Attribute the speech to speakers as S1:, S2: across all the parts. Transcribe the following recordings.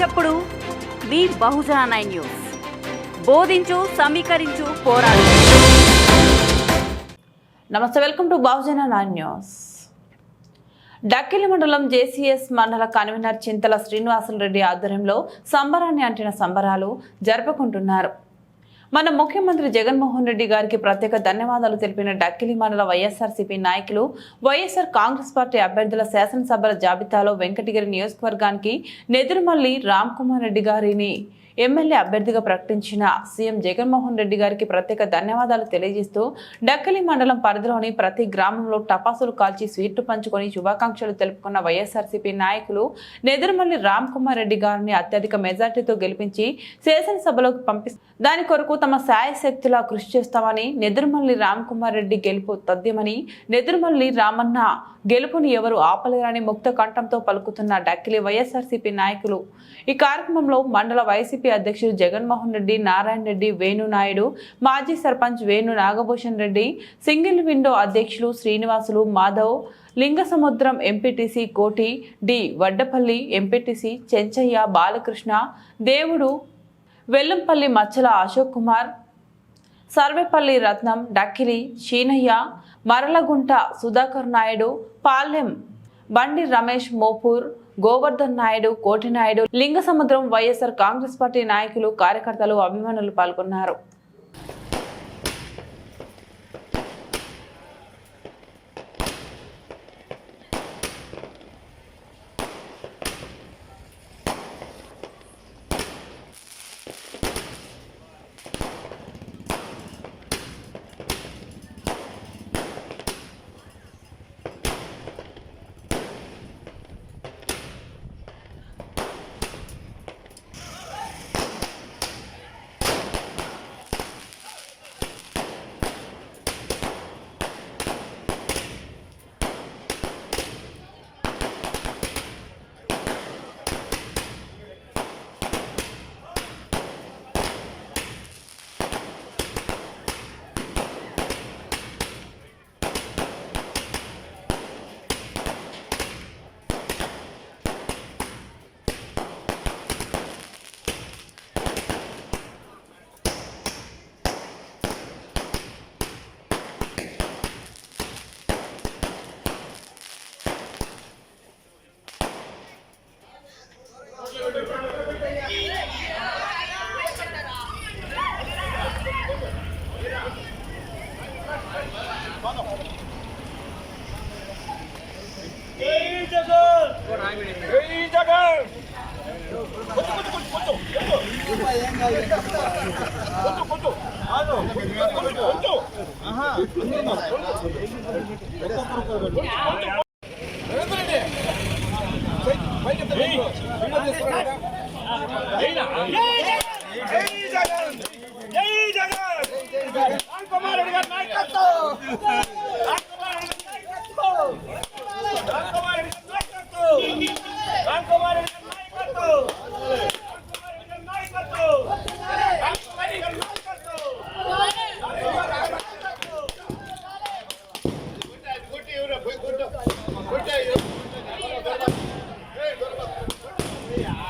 S1: చప్పుడు. మీ Bahujan nine news. బోధించు సమీకరించు పోరాడు. నమస్తే welcome to Bahujan nine news. Dakkili మండలం జేసీఎస్ మండల కన్వీనర్ చింతల శ్రీనివాసులరెడ్డి ఆధ్వర్యంలో సంబరాన్ని అంటిన సంబరాలు జరుపుకుంటున్నారు. మన ముఖ్యమంత్రి జగన్మోహన్ రెడ్డి గారికి ప్రత్యేక ధన్యవాదాలు తెలిపిన డక్కిలి మండల వైఎస్ఆర్సీపీ నాయకులు వైఎస్ఆర్ కాంగ్రెస్ పార్టీ అభ్యర్థుల శాసనసభల జాబితాలో వెంకటగిరి నియోజకవర్గానికి నెదురుమల్లి రామ్ కుమార్ రెడ్డి గారిని ఎమ్మెల్యే అభ్యర్థిగా ప్రకటించిన సీఎం జగన్మోహన్ రెడ్డి గారికి ప్రత్యేక ధన్యవాదాలు తెలియజేస్తూ డక్కలి మండలం పరిధిలోని ప్రతి గ్రామంలో టపాసులు కాల్చి స్వీట్లు పంచుకొని శుభాకాంక్షలు తెలుపుకున్న వైఎస్ఆర్సీపీ నాయకులు నెదురుమల్లి రామ్ కుమార్ రెడ్డి గారిని అత్యధిక మెజార్టీతో గెలిపించి శాసనసభలోకి పంపి దాని కొరకు తమ శాయశక్తిలా కృషి చేస్తామని నెదురుమల్లి రామ్ కుమార్ రెడ్డి గెలుపు తథ్యమని నెదురుమల్లి రామన్న గెలుపుని ఎవరు ఆపలేరని ముక్త కంఠంతో పలుకుతున్న డక్కిలి వైఎస్ఆర్సీపీ నాయకులు. ఈ కార్యక్రమంలో మండల వైసీపీ అధ్యక్షుడు జగన్మోహన్ రెడ్డి నారాయణ రెడ్డి వేణు నాయుడు మాజీ సర్పంచ్ వేణు నాగభూషణ్ రెడ్డి సింగిల్ విండో అధ్యక్షులు Srinivasulu Madhav Lingasamudram MPTC Koti D Vaddapalli MPTC Chenchaiah Balakrishna దేవుడు వెల్లంపల్లి మచ్చల అశోక్ కుమార్ సర్వేపల్లి రత్నం Dakkili షీనయ్య మరలగుంట Sudhakar Naidu Palem Bandi Ramesh Mopur Govardhan Naidu Kotinaidu Lingasamudram YSR Congress party నాయకులు కార్యకర్తలు అభిమానులు పాల్గొన్నారు జై జగన్ జై జగన్! కొంచెం కొంచెం ఆను కొంచెం కొంచెం ఆహా జై జగన్! జై జగన్! రామ్ కుమార్ రెడ్డి గారి నాయకత్వం Corta aí. Ei, agora bateu.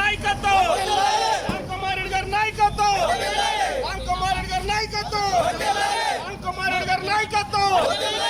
S2: నాయకత్వం. రామ్ కుమార్ రెడ్డి గారి నాయకత్వం. రామ్ కుమార్ రెడ్డి గారి నాయకత్వం. రామ్ కుమార్ రెడ్డి గారి నాయకత్వం.